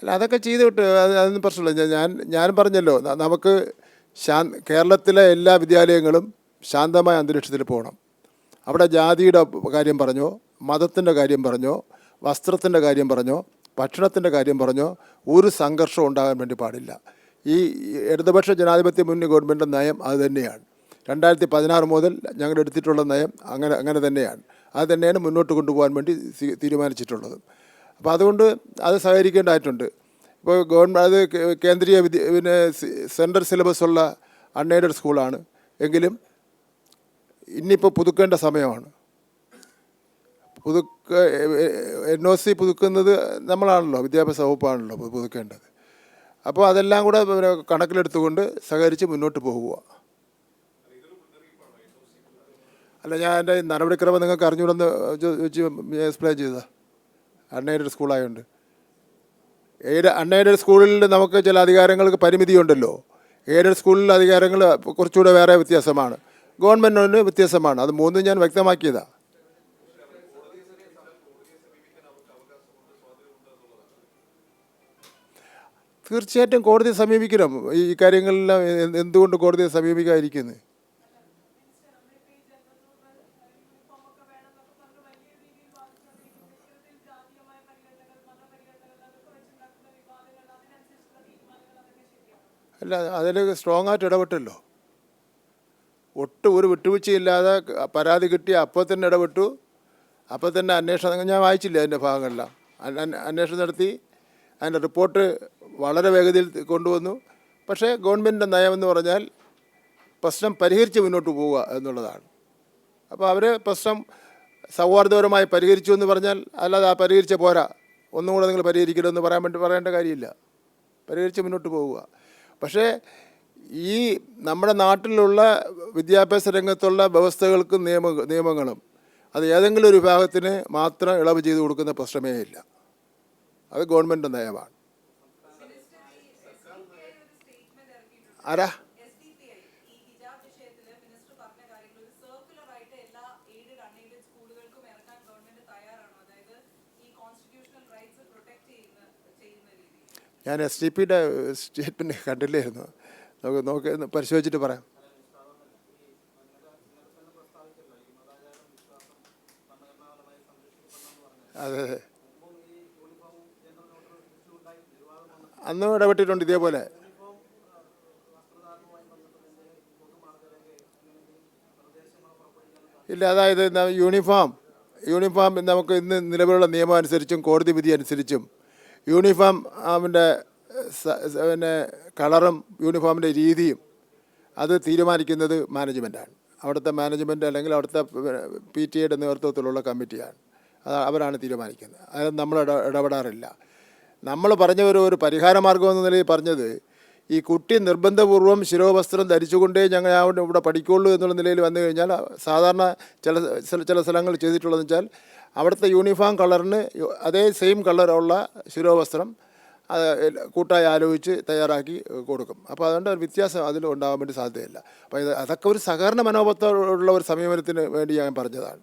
അല്ല അതൊക്കെ ചെയ്ത് വിട്ട് അത് അതൊന്നും പ്രശ്നമില്ല. ഞാൻ- ഞാൻ ഞാൻ പറഞ്ഞല്ലോ നമുക്ക് ശാ കേരളത്തിലെ എല്ലാ വിദ്യാലയങ്ങളും ശാന്തമായ അന്തരീക്ഷത്തിൽ പോകണം. അവിടെ ജാതിയുടെ കാര്യം പറഞ്ഞോ മതത്തിന്റെ കാര്യം പറഞ്ഞോ വസ്ത്രത്തിന്റെ കാര്യം പറഞ്ഞോ ഭക്ഷണത്തിന്റെ കാര്യം പറഞ്ഞോ ഒരു സംഘർഷം ഉണ്ടാകാൻ വേണ്ടി പാടില്ല. ഈ ഇടതുപക്ഷ ജനാധിപത്യ മുന്നണി ഗവൺമെന്റ് നയം അത് തന്നെയാണ്. രണ്ടായിരത്തി പതിനാറ് മുതൽ ഞങ്ങൾ എടുത്തിട്ടുള്ള നയം അങ്ങനെ അങ്ങനെ തന്നെയാണ്. അത് തന്നെയാണ് മുന്നോട്ട് കൊണ്ടുപോകാൻ വേണ്ടി തീരുമാനിച്ചിട്ടുള്ളത്. അപ്പോൾ അതുകൊണ്ട് അത് സഹകരിക്കേണ്ടതായിട്ടുണ്ട്. ഇപ്പോൾ ഗവൺമെന്റ് അത് കേന്ദ്രീയ വിദ്യ പിന്നെ സെൻട്രൽ സിലബസുള്ള അൺഎയ്ഡഡ് സ്കൂളാണ്. എങ്കിലും ഇന്നിപ്പോൾ പുതുക്കേണ്ട സമയമാണ്. പുതുക്ക എൻ ഒ സി പുതുക്കുന്നത് നമ്മളാണല്ലോ വിദ്യാഭ്യാസ വകുപ്പാണല്ലോ പുതുക്കേണ്ടത്. അപ്പോൾ അതെല്ലാം കൂടെ കണക്കിലെടുത്തുകൊണ്ട് സഹകരിച്ച് മുന്നോട്ട് പോകുക. അല്ല ഞാൻ എന്റെ നടപടിക്രമം നിങ്ങൾക്ക് അറിഞ്ഞുകൂടെന്ന് എക്സ്പ്ലെയിൻ ചെയ്തതാ. അൺഎയ്ഡഡ് സ്കൂളായതുകൊണ്ട് എയ്ഡ് അൺഎയ്ഡഡ് സ്കൂളിൽ നമുക്ക് ചില അധികാരങ്ങൾക്ക് പരിമിതിയുണ്ടല്ലോ. എയ്ഡഡ് സ്കൂളിൽ അധികാരങ്ങൾ കുറച്ചുകൂടെ വേറെ വ്യത്യാസമാണ്. ഗവൺമെന്റിന് വ്യത്യാസമാണ്. അത് മൂന്നും ഞാൻ വ്യക്തമാക്കിയതാണ് തീർച്ചയായിട്ടും കോടതിയെ സമീപിക്കണം. ഈ കാര്യങ്ങളെല്ലാം എന്ത് എന്തുകൊണ്ട് കോടതിയെ സമീപിക്കാതിരിക്കുന്നത് അല്ല അതിൽ സ്ട്രോങ് ആയിട്ട് ഇടപെട്ടല്ലോ. ഒട്ടും ഒരു വിട്ടുവീഴ്ചയില്ലാതെ പരാതി കിട്ടി അപ്പോൾ തന്നെ ഇടപെട്ടു. അപ്പോൾ തന്നെ അന്വേഷണം ഞാൻ വായിച്ചില്ല അതിന്റെ ഭാഗങ്ങളെല്ലാം? അന്വ- അന്വ- അന്വേഷണം നടത്തി. അതിന്റെ റിപ്പോർട്ട് വളരെ വേഗതയിൽ കൊണ്ടുവന്നു. പക്ഷേ ഗവൺമെന്റിന്റെ നയമെന്ന് പറഞ്ഞാൽ പ്രശ്നം പരിഹരിച്ച് മുന്നോട്ട് പോവുക എന്നുള്ളതാണ്. അപ്പോൾ അവർ പ്രശ്നം സൗഹാർദ്ദപരമായി പരിഹരിച്ചു എന്ന് പറഞ്ഞാൽ അല്ലാതെ ആ പരിഹരിച്ച പോരാ. ഒന്നും കൂടെ നിങ്ങൾ പരിഹരിക്കണമെന്ന് പറയാൻ വേണ്ടി പറയേണ്ട കാര്യമില്ല. പരിഹരിച്ച് മുന്നോട്ട് പോവുക. പക്ഷേ ഈ നമ്മുടെ നാട്ടിലുള്ള വിദ്യാഭ്യാസ രംഗത്തുള്ള വ്യവസ്ഥകൾക്കും നിയമ നിയമങ്ങളും അത് ഏതെങ്കിലും ഒരു വിഭാഗത്തിന് മാത്രം ഇളവ് ചെയ്ത് കൊടുക്കുന്ന പ്രശ്നമേ ഇല്ല. അത് ഗവൺമെന്റ് നയമാണ്. ആരാ? ഞാൻ എസ് ഡി പിയുടെ സ്റ്റേറ്റ്മെന്റ് കണ്ടില്ലായിരുന്നു. നമുക്ക് നോക്കി പരിശോധിച്ചിട്ട് പറയാം. അതെ അതെ. അന്നും ഇടപെട്ടിട്ടുണ്ട് ഇതേപോലെ. ഇല്ല അതായത് യൂണിഫോം യൂണിഫോം നമുക്ക് ഇന്ന് നിലവിലുള്ള നിയമം അനുസരിച്ചും കോടതി വിധി അനുസരിച്ചും യൂണിഫോം അവന്റെ പിന്നെ കളറും യൂണിഫോമിന്റെ രീതിയും അത് തീരുമാനിക്കുന്നത് മാനേജ്മെന്റാണ്. അവിടുത്തെ മാനേജ്മെന്റ് അല്ലെങ്കിൽ അവിടുത്തെ പി ടി എയുടെ നേതൃത്വത്തിലുള്ള കമ്മിറ്റിയാണ്. അത് അവരാണ് തീരുമാനിക്കുന്നത്. അതിൽ നമ്മൾ ഇട ഇടപെടാറില്ല. നമ്മൾ പറഞ്ഞ ഒരു ഒരു പരിഹാര മാർഗം നിലയിൽ പറഞ്ഞത് ഈ കുട്ടി നിർബന്ധപൂർവം ശിരോവസ്ത്രം ധരിച്ചുകൊണ്ടേ ഞങ്ങൾ ഇവിടെ പഠിക്കുള്ളൂ എന്നുള്ള നിലയിൽ വന്നു കഴിഞ്ഞാൽ സാധാരണ ചില ചില സ്ഥലങ്ങൾ ചെയ്തിട്ടുള്ളതെന്ന് വെച്ചാൽ അവിടുത്തെ യൂണിഫോം കളറിന് അതേ സെയിം കളറുള്ള ശിരോവസ്ത്രം കൂട്ടായി ആലോചിച്ച് തയ്യാറാക്കി കൊടുക്കും. അപ്പോൾ അതുകൊണ്ട് ഒരു വ്യത്യാസം അതിൽ ഉണ്ടാകാൻ വേണ്ടി സാധ്യതയില്ല. അപ്പോൾ ഇത് അതൊക്കെ ഒരു സഹകരണ മനോഭാവത്തോടുള്ള ഒരു സമീപനത്തിന് വേണ്ടി ഞാൻ പറഞ്ഞതാണ്.